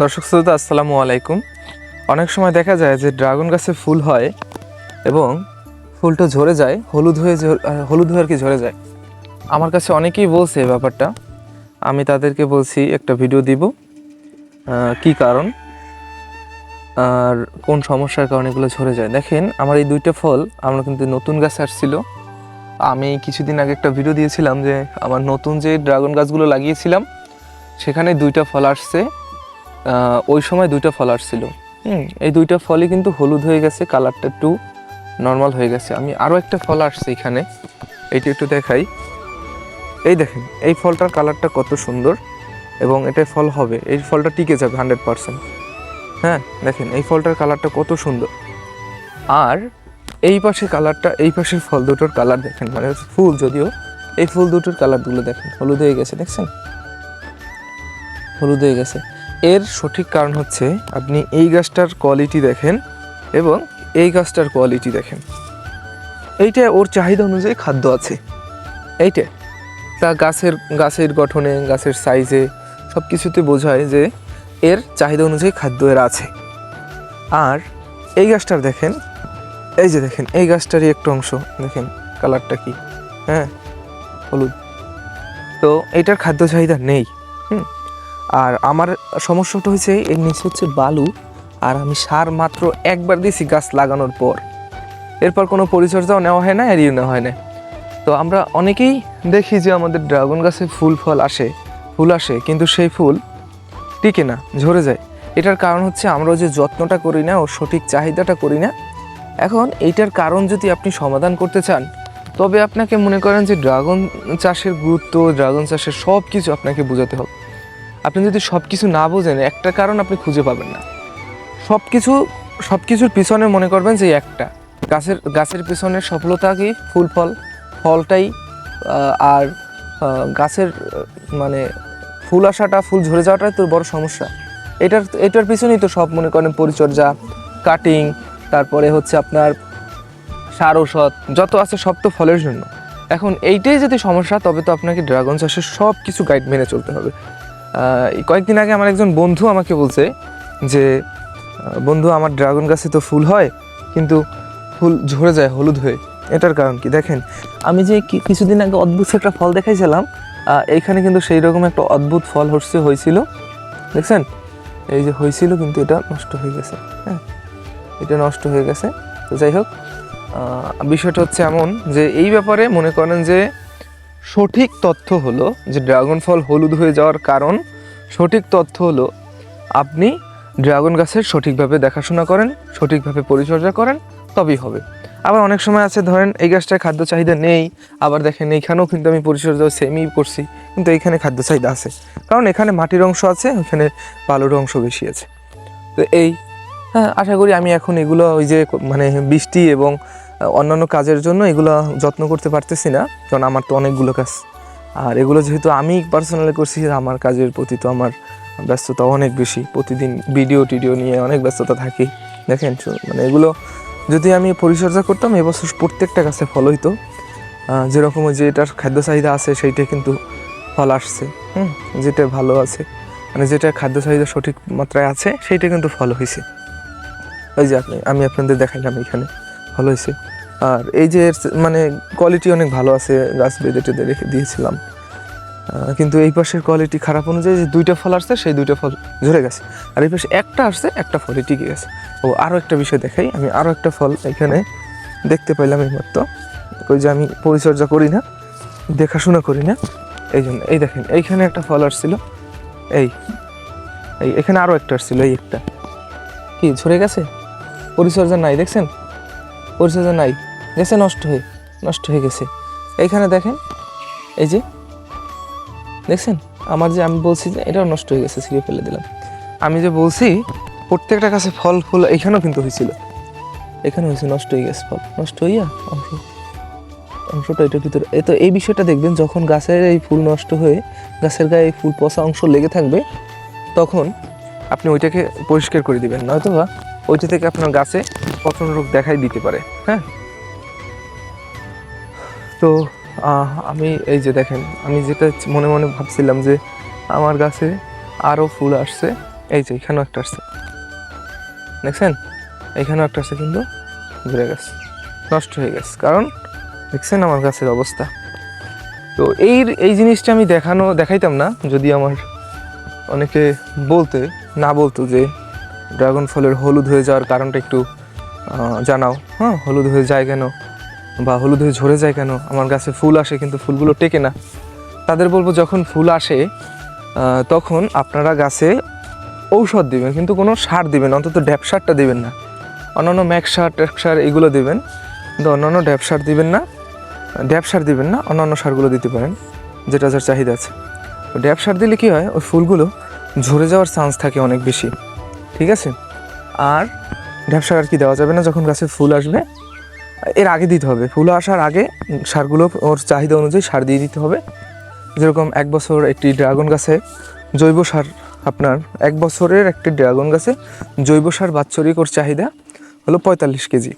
দর্শক শ্রোতা, আসসালামু আলাইকুম। অনেক সময় দেখা যায় যে ড্রাগন গাছে ফুল হয় এবং ফুলটা ঝরে যায়, হলুদ হয়ে হলুদ হয়ে আর কি ঝরে যায়। আমার কাছে অনেকেই বলছে এই ব্যাপারটা। আমি তাদেরকে বলছি, একটা ভিডিও দিব কি কারণ আর কোন সমস্যার কারণে এগুলো ঝরে যায়। দেখেন, আমার এই দুইটা ফল, আমরা কিন্তু নতুন গাছ আসছিল। আমি কিছুদিন আগে একটা ভিডিও দিয়েছিলাম যে, আমার নতুন যে ড্রাগন গাছগুলো লাগিয়েছিলাম, সেখানে দুইটা ফল আসছে। ওই সময় দুইটা ফল আসছিল হুম। এই দুইটা ফলই কিন্তু হলুদ হয়ে গেছে কালারটা একটু নর্মাল হয়ে গেছে। আমি আরও একটা ফল আসছে এখানে এইটা একটু দেখাই। এই দেখেন এই ফলটার কালারটা কত সুন্দর এবং এটা ফল হবে এই ফলটা টিকে যাবে হান্ড্রেড পারসেন্ট। হ্যাঁ দেখেন এই ফলটার কালারটা কত সুন্দর। আর এই পাশে কালারটা এই পাশের ফল দুটোর কালার দেখেন মানে ফুল যদিও এই ফুল দুটোর কালারগুলো দেখেন হলুদ হয়ে গেছে দেখছেন? হলুদ হয়ে গেছে। এর সঠিক কারণ হচ্ছে আপনি এই গাছটার কোয়ালিটি দেখেন এবং এই গাছটার কোয়ালিটি দেখেন। এইটা ওর চাহিদা অনুযায়ী খাদ্য আছে। এইটা তা গাছের গাছের গঠনে, গাছের সাইজে সব কিছুতে বোঝায় যে এর চাহিদা অনুযায়ী খাদ্য এর আছে। আর এই গাছটার দেখেন, এই যে দেখেন, এই গাছটারই একটু অংশ, দেখেন কালারটা কি হ্যাঁ হলুদ। তো এটার খাদ্য চাহিদা নেই, হুম আর আমার সমস্যাটা হয়েছে, এর নিচে হচ্ছে বালু, আর আমি সার মাত্র একবার দিয়েছি গাছ লাগানোর পর। এরপর কোনো পরিচর্যাও নেওয়া হয় না, এড়িয়ে নেওয়া হয় না। তো আমরা অনেকেই দেখি যে আমাদের ড্রাগন গাছে ফুল ফল আসে, ফুল আসে, কিন্তু সেই ফুল টিকে না, ঝরে যায়। এটার কারণ হচ্ছে আমরা যে যত্নটা করি না ও সঠিক চাহিদাটা করি না। এখন এইটার কারণ যদি আপনি সমাধান করতে চান, তবে আপনাকে মনে করেন যে ড্রাগন চাষের গুরুত্ব, ড্রাগন চাষের সব কিছু আপনাকে বোঝাতে হবে। আপনি যদি সব কিছু না বোঝেন, একটা কারণ আপনি খুঁজে পাবেন না। সব কিছু সব কিছুর পিছনে মনে করবেন যে একটা। গাছের গাছের পিছনে সফলতা কি? ফুল, ফল, ফলটাই আর গাছের মানে ফুল আসাটা, ফুল ঝরে যাওয়াটাই তোর বড় সমস্যা। এটার এটার পিছনেই তো সব মনে করেন পরিচর্যা কাটিং তারপরে হচ্ছে আপনার সার ঔষধ, যত আছে সব তো ফলের জন্য। এখন এইটাই যদি সমস্যা, তবে তো আপনাকে ড্রাগন চাষের সব কিছু গাইড মেনে চলতে হবে। কয়েকদিন আগে আমার একজন বন্ধু আমাকে বলছে যে বন্ধু, আমার ড্রাগন গাছে তো ফুল হয়, কিন্তু ফুল ঝরে যায় হলুদ হয়ে। এটার কারণ কি? দেখেন, আমি যে কিছুদিন আগে অদ্ভুত একটা ফল দেখাইছিলাম এইখানে কিন্তু সেই রকম একটা অদ্ভুত ফল হচ্ছে, হয়েছিল। দেখছেন? এই যে হয়েছিল, কিন্তু এটা নষ্ট হয়ে গেছে। হ্যাঁ এটা নষ্ট হয়ে গেছে। তো যাই হোক বিষয়টা হচ্ছে এমন যে, এই ব্যাপারে মনে করেন যে সঠিক তথ্য হলো যে ড্রাগন ফল হলুদ হয়ে যাওয়ার কারণ। সঠিক তথ্য হলো আপনি ড্রাগন গাছের সঠিকভাবে দেখাশোনা করেন, সঠিকভাবে পরিচর্যা করেন, তবেই হবে। আবার অনেক সময় আছে, ধরেন এই গাছটায় খাদ্য চাহিদা নেই, আবার দেখেন এইখানেও কিন্তু আমি পরিচর্যা সেমই করছি, কিন্তু এইখানে খাদ্য চাহিদা আছে। কারণ এখানে মাটির অংশ আছে ওখানে বালুর অংশ বেশি আছে। তো এই হ্যাঁ আশা করি আমি এখন এগুলো ওই যে মানে বৃষ্টি এবং অন্যান্য কাজের জন্য এগুলো যত্ন করতে পারতেছি না, কারণ আমার তো অনেকগুলো কাজ। আর এগুলো যেহেতু আমি পার্সোনালি করছি, আমার কাজের প্রতি তো আমার ব্যস্ততা অনেক বেশি। প্রতিদিন ভিডিও টিডিও নিয়ে অনেক ব্যস্ততা থাকি। দেখেন মানে এগুলো যদি আমি পরিচর্যা করতাম এবছর প্রত্যেকটা গাছে ফল হইতো। যেরকম যে এটার খাদ্য চাহিদা আছে, সেইটা কিন্তু ফল আসছে। হুম, যেটা ভালো আছে। মানে যেটা খাদ্য চাহিদা সঠিক মাত্রায় আছে, সেইটা কিন্তু ফল হয়েছে ওই যে আপনি, আমি আপনাদের দেখাইলাম এখানে। ভালো হয়েছে। আর এই যে মানে কোয়ালিটি অনেক ভালো আছে, গাছ বেঁধে টেঁধে রেখে দিয়েছিলাম। কিন্তু এই পাশের কোয়ালিটি খারাপ অনুযায়ী যে দুইটা ফল আসছে, সেই দুইটা ফল ঝরে গেছে। আর এই পাশে একটা আসছে, একটা ফলই টিকে গেছে। ও আরও একটা বিষয় দেখাই। আমি আরও একটা ফল এখানে দেখতে পাইলাম এই মাত্র ওই যে আমি পরিচর্যা করি না, দেখাশোনা করি না। এই জন্য, এই দেখেন, এইখানে একটা ফল আসছিল। এই এই, এখানে আরও একটা আসছিল, এই একটা। কি, ঝরে গেছে? পরিচর্যা নাই, দেখছেন? পরিচর্যা নাই। গেছে, নষ্ট হয়ে নষ্ট হয়ে গেছে। এইখানে দেখেন, এই যে, দেখছেন? আমার যে আমি বলছি যে এটাও নষ্ট হয়ে গেছে, ছিঁড়ে ফেলে দিলাম। আমি যে বলছি, প্রত্যেকটা গাছে ফল, ফুল এখানেও কিন্তু হয়েছিল। এখানে হয়েছে, নষ্ট হয়ে গেছে ফল। নষ্ট হইয়া অংশ, অংশটা এটার ভিতরে। এ তো এই বিষয়টা দেখবেন, যখন গাছের এই ফুল নষ্ট হয়ে, গাছের গায়ে এই ফুল পচা অংশ লেগে থাকবে, তখন আপনি ওইটাকে পরিষ্কার করে দিবেন। নয়তো বা ওইটা থেকে আপনার গাছে পতন রোগ দেখাই দিতে পারে হ্যাঁ? তো আমি এই যে দেখেন, আমি যেটা মনে মনে ভাবছিলাম যে আমার গাছে আরও ফুল আসছে, এই যে এখানেও একটা আসছে। দেখছেন? এখানেও একটা আসছে কিন্তু ঘুরে গেছে, নষ্ট হয়ে গেছে। কারণ দেখছেন আমার গাছের অবস্থা। তো এই এই জিনিসটা আমি দেখানো, দেখাইতাম না, যদি আমার অনেকে বলতে, না বলতো যে ড্রাগন ফলের হলুদ হয়ে যাওয়ার কারণটা একটু জানাও। হ্যাঁ হলুদ হয়ে যায় কেন? বা হলুদ হয়ে ঝরে যায় কেন? আমার গাছে ফুল আসে কিন্তু ফুলগুলো টেকে না। তাদের বলব যখন ফুল আসে তখন আপনারা গাছে ঔষধ দিবেন, কিন্তু কোনো সার দিবেন অন্তত ড্যাপ সারটা দিবেন না। অন্যান্য ম্যাক সার ট্যাক সার এগুলো দেবেন, কিন্তু অন্যান্য ড্যাপ সার দিবেন না ড্যাপ সার দিবেন না, অন্যান্য সারগুলো দিতে পারেন, যেটা যার চাহিদা আছে। তো ড্যাপ সার দিলে কী হয়, ওই ফুলগুলো ঝরে যাওয়ার চান্স থাকে অনেক বেশি। ঠিক আছে? আর ড্যাপ সার আর কি দেওয়া যাবে না যখন গাছে ফুল আসবে? এর আগে দিতে হবে। ফুল আসার আগে সারগুলো ওর চাহিদা অনুযায়ী সার দিয়ে দিতে হবে। যেরকম এক বছর একটি ড্রাগন গাছে জৈব সার আপনার এক বছরের একটি ড্রাগন গাছে জৈব সার বাৎসরিক ওর চাহিদা হলো পঁয়তাল্লিশ কেজি।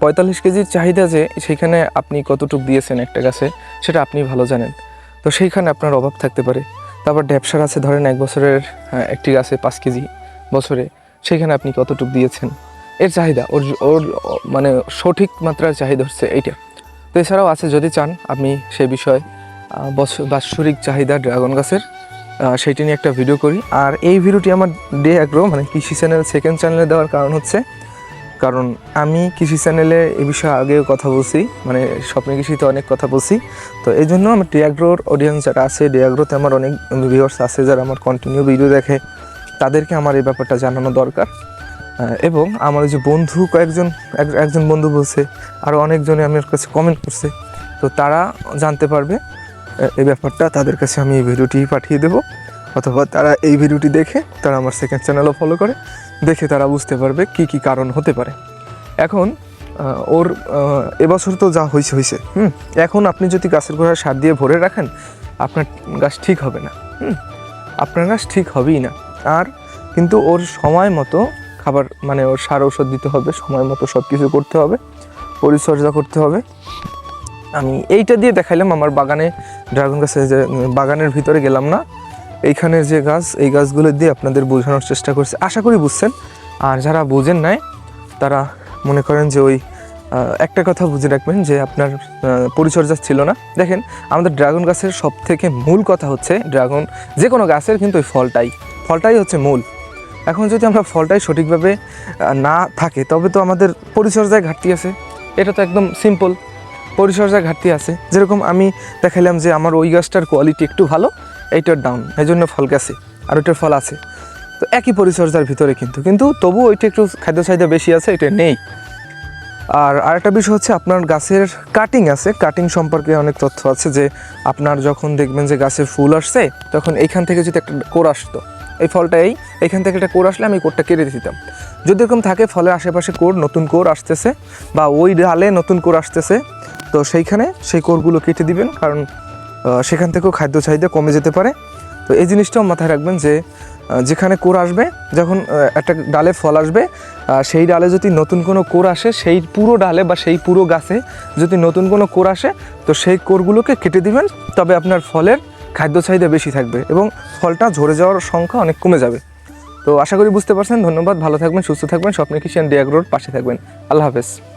পঁয়তাল্লিশ কেজির চাহিদা যে সেখানে আপনি কতটুকু দিয়েছেন একটা গাছে সেটা আপনি ভালো জানেন। তো সেইখানে আপনার অভাব থাকতে পারে। তারপর ড্যাপসার আছে ধরেন এক বছরের হ্যাঁ, একটি গাছে পাঁচ কেজি। বছরে সেখানে আপনি কতটুকু দিয়েছেন? এর চাহিদা, ওর ওর মানে সঠিক মাত্রার চাহিদা হচ্ছে এইটা। তো এছাড়াও আছে, যদি চান আপনি সে বিষয়ে বৎস- বাৎসরিক চাহিদা ড্রাগন গাছের সেইটি নিয়ে একটা ভিডিও করি। আর এই ভিডিওটি আমার ডে অ্যাগ্রো মানে কৃষি চ্যানেল সেকেন্ড চ্যানেলে দেওয়ার কারণ হচ্ছে, কারণ আমি কৃষি চ্যানেলে এ বিষয়ে আগেও কথা বলছি মানে স্বপ্ন কৃষিতে অনেক কথা বলছি। তো এই জন্য আমার ডিয়াগ্রোর অডিয়েন্স যারা আছে ডিয়াগ্রোতে আমার অনেক ভিউয়ার্স আছে, যারা আমার কন্টিনিউ ভিডিও দেখে। তাদেরকে আমার এই ব্যাপারটা জানানো দরকার। এবং আমার যে বন্ধু কয়েকজন, এক- একজন বন্ধু বলছে আরও অনেকজনে আমার কাছে কমেন্ট করছে। তো তারা জানতে পারবে এই ব্যাপারটা, তাদের কাছে আমি এই ভিডিওটি পাঠিয়ে দেবো। অথবা তারা এই ভিডিওটি দেখে তারা আমার সেকেন্ড চ্যানেলও ফলো করে, দেখে তারা বুঝতে পারবে কি কি কারণ হতে পারে। এখন ওর এবছর তো যা হয়েছে হয়েছে হুম? এখন আপনি যদি গাছের গোড়ায় সার দিয়ে ভরে রাখেন, আপনার গাছ ঠিক হবে না, হুম? আপনার গাছ ঠিক হবেই না। আর কিন্তু ওর সময় মতো খাবার মানে ওর সার ঔষধ দিতে হবে, সময় মতো সব কিছু করতে হবে, পরিচর্যা করতে হবে। আমি এইটা দিয়ে দেখাইলাম আমার বাগানে ড্রাগন গাছে যে, বাগানের ভিতরে গেলাম না, এইখানে যে গাছ, এই গাছগুলো দিয়ে আপনাদের বোঝানোর চেষ্টা করছি। আশা করি বুঝছেন। আর যারা বোঝেন নাই, তারা মনে করেন যে ওই একটা কথা বুঝে রাখবেন যে আপনার পরিচর্যা ছিল না। দেখেন, আমাদের ড্রাগন গাছের সব থেকে মূল কথা হচ্ছে ড্রাগন, যে কোনো গাছের কিন্তু ওই ফলটাই। ফলটাই হচ্ছে মূল। এখন যদি আমরা ফলটাই সঠিকভাবে না থাকে, তবে তো আমাদের পরিচর্যায় ঘাটতি আছে। এটা তো একদম সিম্পল পরিচর্যায় ঘাটতি আছে। যেরকম আমি দেখাইলাম যে আমার ওই গাছটার কোয়ালিটি একটু ভালো, এইটার ডাউন এই জন্য ফল গেছে, আর ওইটার ফল আছে। তো একই পরিচর্যার ভিতরে কিন্তু কিন্তু তবু ওইটা একটু খাদ্য চাহিদা বেশি আছে, এটা নেই। আর আরেকটা বিষয় হচ্ছে আপনার গাছের কাটিং আছে। কাটিং সম্পর্কে অনেক তথ্য আছে যে, আপনার যখন দেখবেন যে গাছে ফুল আসছে, তখন এইখান থেকে যদি একটা কোর আসতো এই ফলটা এই, এখান থেকে একটা কোর আসলে আমি কোরটা কেটে দিতাম। যদি এরকম থাকে ফলের আশেপাশে কোর নতুন কোর আসতেছে বা ওই ডালে নতুন কোর আসতেছে, তো সেইখানে সেই কোরগুলো কেটে দিবেন, কারণ সেখান থেকেও খাদ্য চাহিদা কমে যেতে পারে। তো এই জিনিসটাও মাথায় রাখবেন যে যেখানে কোর আসবে, যখন একটা ডালে ফল আসবে সেই ডালে যদি নতুন কোনো কোর আসে, সেই পুরো ডালে বা সেই পুরো গাছে যদি নতুন কোনো কোর আসে, তো সেই কোরগুলোকে কেটে দিবেন। তবে আপনার ফলের খাদ্য চাহিদা বেশি থাকবে এবং ফলটা ঝরে যাওয়ার সংখ্যা অনেক কমে যাবে। তো আশা করি বুঝতে পারছেন। ধন্যবাদ। ভালো থাকবেন, সুস্থ থাকবেন। স্বপ্নে কিষান রোড পাশে থাকবেন। আল্লাহ হাফেজ।